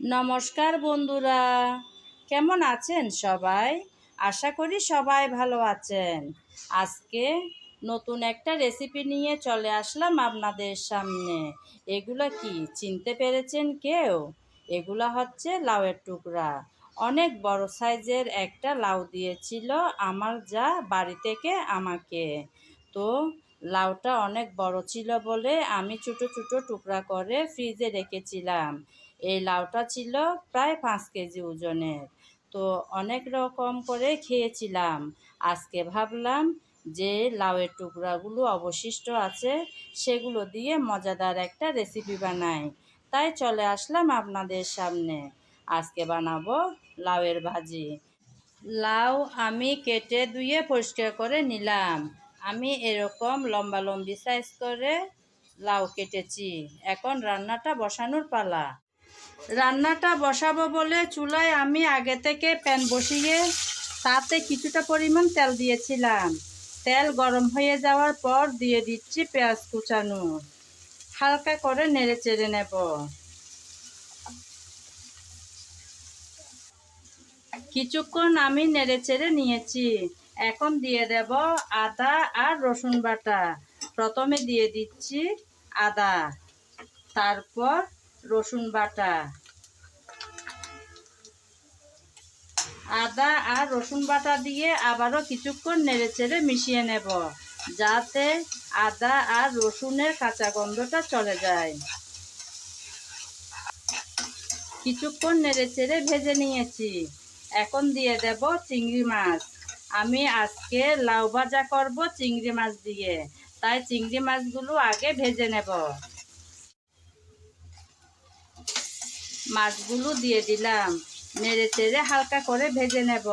নমস্কার বন্ধুরা, কেমন আছেন সবাই? আশা করি সবাই ভালো আছেন। আজকে নতুন একটা রেসিপি নিয়ে চলে আসলাম আপনাদের সামনে। এগুলো কি, চিনতে পেরেছেন কেউ? এগুলো হচ্ছে লাউয়ের টুকরা। অনেক বড় সাইজের একটা লাউ দিয়েছিল আমার যা বাড়ি থেকে আমাকে। তো লাউটা অনেক বড় ছিল বলে আমি ছোটো ছোটো টুকরা করে ফ্রিজে রেখেছিলাম। এই লাউটা ছিল প্রায় পাঁচ কেজি ওজনের। তো অনেক রকম করে খেয়েছিলাম। আজকে ভাবলাম যে লাউয়ের টুকরাগুলো অবশিষ্ট আছে, সেগুলো দিয়ে মজাদার একটা রেসিপি বানাই। তাই চলে আসলাম আপনাদের সামনে। আজকে বানাবো লাউয়ের ভাজি। লাউ আমি কেটে ধুয়ে পরিষ্কার করে নিলাম। আমি এরকম লম্বা লম্বি সাইজ করে লাউ কেটেছি। এখন রান্নাটা বসানোর পালা। রান্নাটা বসাবো বলে চুলায় আমি আগে থেকে প্যান বসিয়ে তাতে কিছুটা পরিমাণ তেল দিয়েছিলাম। তেল গরম হয়ে যাওয়ার পর দিয়ে দিচ্ছি পেঁয়াজ কুচানো। হালকা করে নেড়ে চেড়ে নেব। কিছুক্ষণ আমি নেড়ে চেড়ে নিয়েছি। এখন দিয়ে দেব আদা আর রসুন বাটা। প্রথমে দিয়ে দিচ্ছি আদা। তারপর রসুন বাটা। আদা আর রসুন বাটা দিয়ে আবারও কিছুক্ষণ নেড়ে চেড়ে মিশিয়ে নেব, যাতে আদা আর রসুনের কাঁচা গন্ধটা চলে যায়। কিছুক্ষণ নেড়ে চেড়ে ভেজে নিয়েছি। এখন দিয়ে দেব চিংড়ি মাছ। আমি আজকে লাউ ভাজা করব চিংড়ি মাছ দিয়ে। তাই চিংড়ি মাছগুলো আগে ভেজে নেব। মাছগুলো দিয়ে দিলাম। নেড়ে চেড়ে হালকা করে ভেজে নেব।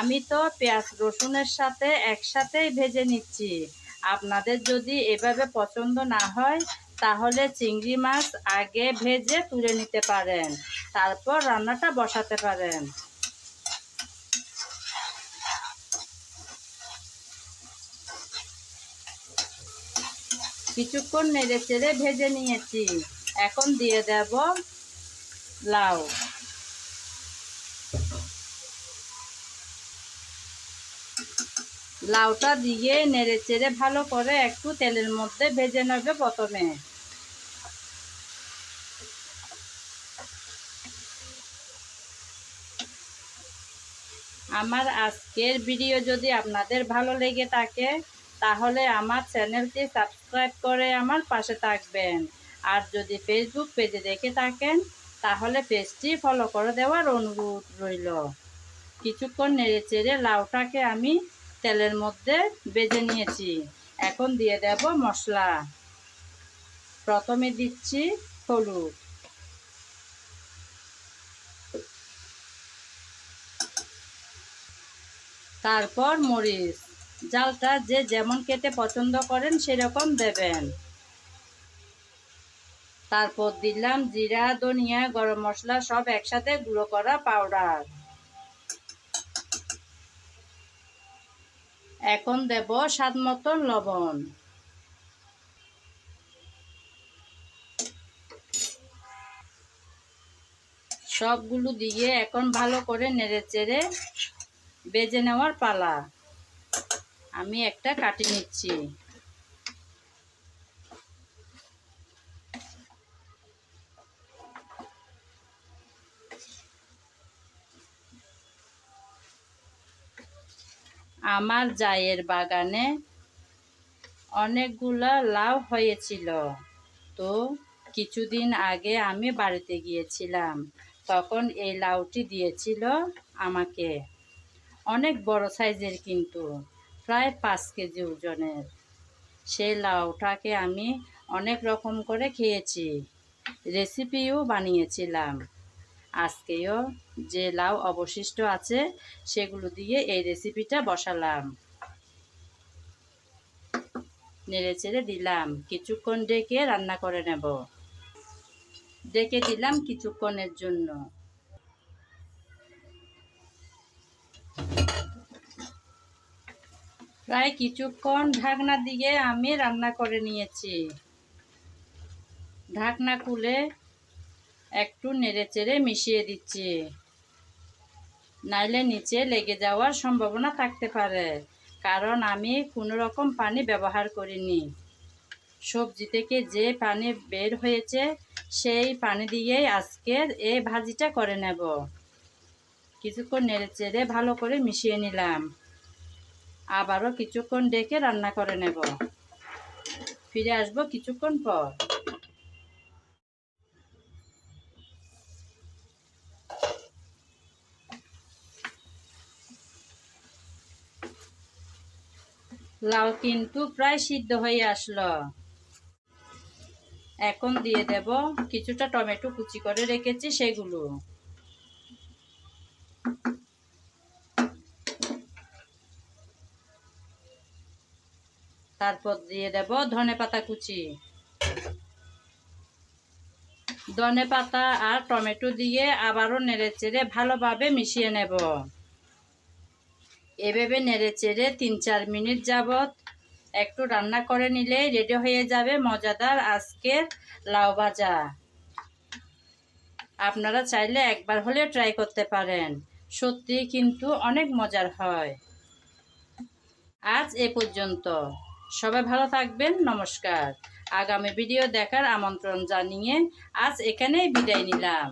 আমি তো পেঁয়াজ রসুনের সাথে একসাথেই ভেজে নিচ্ছি। আপনাদের যদি এভাবে পছন্দ না হয়, তাহলে চিংড়ি মাছ আগে ভেজে তুলে নিতে পারেন। তারপর রান্নাটা বসাতে পারেন। কিছুক্ষণ নেড়ে চেড়ে ভেজে নিয়েছি। এখন দিয়ে দেব লাউ। লাউটা দিয়ে নেড়ে চেড়ে ভালো করে একটু তেলের মধ্যে ভেজে নেবে প্রথমে। আমার আজকের ভিডিও যদি আপনাদের ভালো লেগে থাকে, তাহলে আমার চ্যানেলটি সাবস্ক্রাইব করে আমার পাশে থাকবেন। আর যদি ফেসবুক পেজে দেখে থাকেন তাহলে পেজটি ফলো করে দেওয়ার অনুরোধ রইল। কিছুক্ষণ নেড়ে চেড়ে লাউটাকে আমি তেলের মধ্যে বেজে নিয়েছি। এখন দিয়ে দেব মশলা। প্রথমে দিচ্ছি হলুদ। তারপর মরিচ। জালটা যে যেমন কেটে পছন্দ করেন সেরকম দেবেন। তারপর দিলাম জিরা, ধনিয়া, গরম মশলা, সব একসাথে গুঁড়ো করা পাউডার এখন দেব স্বাদ মতন লবণ। সবগুলো দিয়ে এখন ভালো করে নেড়ে চেড়ে বেজে নেওয়ার পালা। আমি একটা কাটি নিচ্ছি। আমার জায়ের বাগানে অনেকগুলা লাউ হয়েছিল। তো কিছুদিন আগে আমি বাড়িতে গিয়েছিলাম। তখন এই লাউটি দিয়েছিল আমাকে। অনেক বড় সাইজের কিন্তু, প্রায় পাঁচ কেজি ওজনের। সেই লাউটাকে আমি অনেক রকম করে খেয়েছি। রেসিপিও বানিয়েছিলাম। আজকেও যে লাউ অবশিষ্ট আছে, সেগুলো দিয়ে এই রেসিপিটা বসালাম। নেড়ে চেড়ে দিলাম। কিছুক্ষণ ডেকে রান্না করে নেব। ডেকে দিলাম কিছুক্ষণের জন্য। প্রায় কিছুক্ষণ ঢাকনা দিয়ে আমি রান্না করে নিয়েছি। ঢাকনা খুলে একটু নেড়ে চেড়ে মিশিয়ে দিচ্ছি। নাইলে নিচে লেগে যাওয়ার সম্ভাবনা থাকতে পারে, কারণ আমি কোনো রকম পানি ব্যবহার করিনি। সবজি থেকে যে পানি বের হয়েছে, সেই পানি দিয়েই আজকে এই ভাজিটা করে নেব। কিছুক্ষণ নেড়ে চেড়ে ভালো করে মিশিয়ে নিলাম। আবারও কিছুক্ষণ ডেকে রান্না করে নেব। ফিরে আসব কিছুক্ষণ পর। লাউ কিন্তু প্রায় সিদ্ধ হয়ে আসলো। এখন দিয়ে দেব কিছুটা টমেটো কুচি করে রেখেছি সেগুলো। তারপর দিয়ে দেব ধনে পাতা কুচি। ধনে পাতা আর টমেটো দিয়ে আবারও নেড়ে চেড়ে ভালোভাবে মিশিয়ে নেব। এভাবে নেড়ে চেড়ে তিন চার মিনিট যাবত একটু রান্না করে নিলেই রেডি হয়ে যাবে মজাদার আজকের লাউ ভাজা। আপনারা চাইলে একবার হলে ট্রাই করতে পারেন। সত্যি কিন্তু অনেক মজার হয়। আজ এ পর্যন্ত। সবাই ভালো থাকবেন, নমস্কার। আগামী ভিডিও দেখার আমন্ত্রণ জানিয়ে আজ এখানেই বিদায় নিলাম।